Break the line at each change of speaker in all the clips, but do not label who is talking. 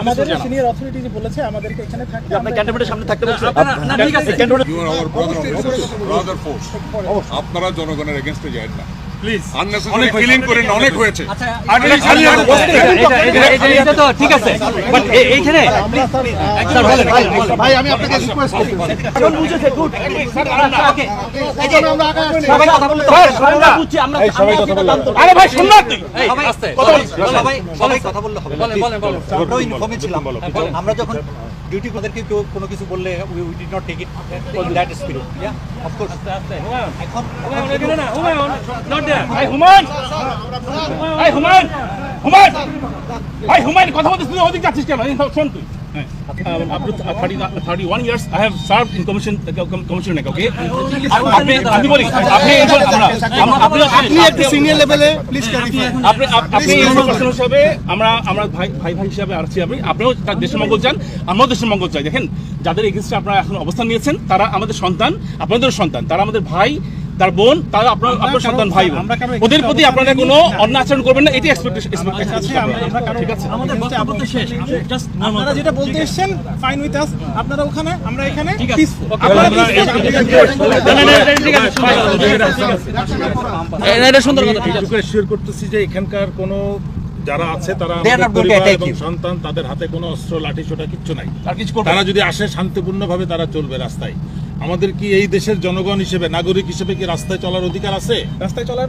আমাদের senior authority বলেছে আমাদেরকে এখানে থাকতে
ক্যান্টনমেন্টের সামনে থাকতে বলছে
না, ঠিক আছে।
আপনারা জনগণের এগেনস্টে যায় না।
প্লিজ
ফিলিং করেন অনেক হয়েছে।
আচ্ছা,
এটা
তো ঠিক আছে। বাট এইখানে স্যার বলেন।
ভাই আমি আপনাকে রিকোয়েস্ট
এখন বুঝেছে গুড
আরে ভাই শুন না তুই
সবাই কথা বললে হবে। আমরা যখন ডিউটি ওদেরকে কেউ কোনো কিছু বললে we did not take it in that spirit yeah of course এখন
ভাই হুমায়ুন ভাই হুমায়ুন হুমায়ুন আই হুমায়ুন কথা বলতে তুই ওদিক যাচ্ছিস কেন শোন তুই আপনি বলি আমরা
একটু সিনিয়র লেভেলে প্লিজ
হিসাবে আমরা আমরা ভাই ভাই ভাই হিসাবে আপনিও তার দেশের মঙ্গল চান আমরাও দেশের মঙ্গল চাই। দেখেন যাদের এগেনস্টে আপনারা এখন অবস্থান নিয়েছেন তারা আমাদের সন্তান আপনাদের সন্তান তারা আমাদের ভাই তার বোন তারা আপনার আপনার সন্তান ভাই বোন। ওদের প্রতি আপনারা কোনো অন্য আচরণ করবেন না এটি এক্সপেকটেশন
আছে আমরা আমরা কারও
ঠিক আছে?
আমাদের বক্তব্য শেষ। জাস্ট
আপনারা যেটা বলতে এসেছেন ফাইন উইথ আস আপনারা ওখানে আমরা এখানে
ঠিক আছে।
peaceful।
Okay,
আপনারা
এটা সুন্দর কথা। ঠিক আছে
এইটুকু করতেছি যে এখানকার কোনো যারা আছে তারা. সন্তান তাদের হাতে কোনো অস্ত্র লাঠি ছোটা কিচ্ছু নাই। তারা যদি আসে শান্তিপূর্ণভাবে তারা চলবে রাস্তায়। আমাদের কি এই দেশের জনগণ হিসেবে নাগরিক হিসেবে কি রাস্তায় চলার অধিকার আছে?
রাস্তায় চলার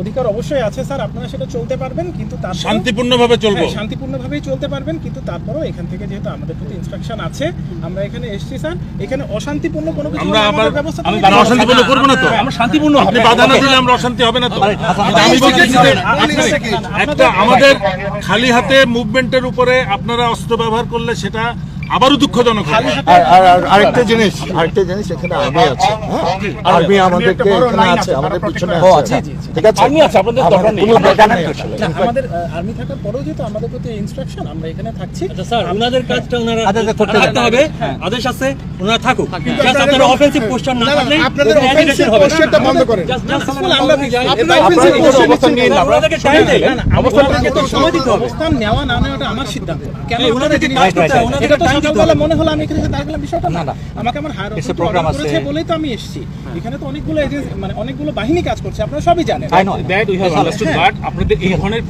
অধিকার অবশ্যই আছে স্যার আপনারা সেটা চলতে পারবেন কিন্তু তারপরেও-
শান্তিপূর্ণভাবে চলবো।
হ্যাঁ, শান্তিপূর্ণভাবেই চলতে পারবেন কিন্তু তারপরেও এখান থেকে যেহেতু আমাদের প্রতি ইনস্ট্রাকশন আছে আমরা এখানে এসেছি স্যার এখানে অশান্তিপূর্ণ কোনো কিছু
আমরা আবার
আমাদের ব্যবস্থা
আমি
করে
তারা
দিতে হবে।
অশান্তিপূর্ণ করব না তো?
আমরা শান্তিপূর্ণ
আপনি বাধা না দিলে আমরা অশান্তি হবে না তো? আমি বলছি যে একটা আমাদের খালি হাতে মুভমেন্টের উপরে আপনারা অস্ত্র ব্যবহার করলে সেটা আবারও দুঃখজনক
আরেকটা জিনিস আরেকটা জিনিস এখানে আর্মি আছে হ্যাঁ? আর্মি আমাদেরকে এখানে আছে আমাদের পিছনে আছে।
আচ্ছা।
ঠিক আছে?
আর্মি আছে, আপনাদের দরকার নেই।
আসলে।
না, আমাদের আর্মি থাকার পরেও যেহেতু আমাদের প্রতি ইনস্ট্রাকশন আমরা এখানে থাকছি।
আচ্ছা স্যার ওনাদের কাজটা ওনারা
আচ্ছা, আচ্ছা, করতে
থাকতে হবে। আদেশ আছে ওনারা থাকুক। জাস্ট আপনারা অফেন্সিভ পোস্টার না থাকলে
আপনাদের offensive posture-টা বন্ধ করেন। আপনারা
এখানে
posture
অবস্থান
টাইম দেয়
না, না, অবস্থানটাকে তো সময় দিতে হবে। অবস্থান নেওয়া না নেওয়াটা আমার সিদ্ধান্ত। কেন
ওনাদেরকে কাজ করতে হবে,
এটা সকালবেলা মনে হলো আমি এখানে এসে দাঁড়ালাম, বিষয়টা না।
না, না।
আমাকে আমার higher
It's a
authority
program
order
আছে।
বলেই তো আমি এসেছি। এখানে তো অনেকগুলো মানে বাহিনী কাজ করছে, আপনারা সবই জানেন।
I know.
That we have understood but আপনাদের এই ধরনের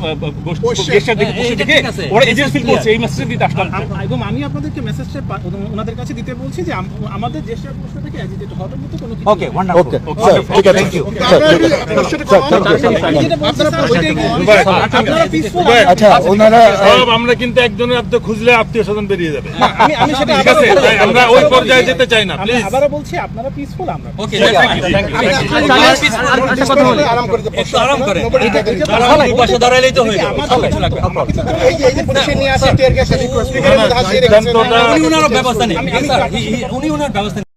গেস্টার দেখে
হ্যাঁ,
বসে
এটা
দেখে
ঠিক আছে।
ওরা এজেন্সি ফিল করছে এই মেসেজ দিতে আসলাম।
এবং আমি আপনাদেরকে মেসেজটা ওনাদের কাছে দিতে বলছি যে আমাদের থেকে হওয়ার মতো কোনো কিছু
ওকে ওয়ান্ডারফুল
ওকে ঠিক আছে থ্যাংক ইউ
আপনারা
আচ্ছা ওনারা
সব আমরা কিন্তু একজনের আপনি খুঁজলে আত্মীয় স্বজন বেরিয়ে যাবে।
আমি আমি সেটা
ঠিক আছে। আমরা ওই পর্যায়ে যেতে চাই না প্লিজ
আবারো বলছি আপনারা পিসফুল আমরা।
ওকে থ্যাংক ইউ একটু আরাম করে তারা উপাসে দাঁড়াইলেই তো হয়ে যাবে। কিছু লাগবে না।
সিদ্ধান্তটা
উনি ওনার ব্যবস্থা নেই। উনি ওনার ব্যবস্থা নেই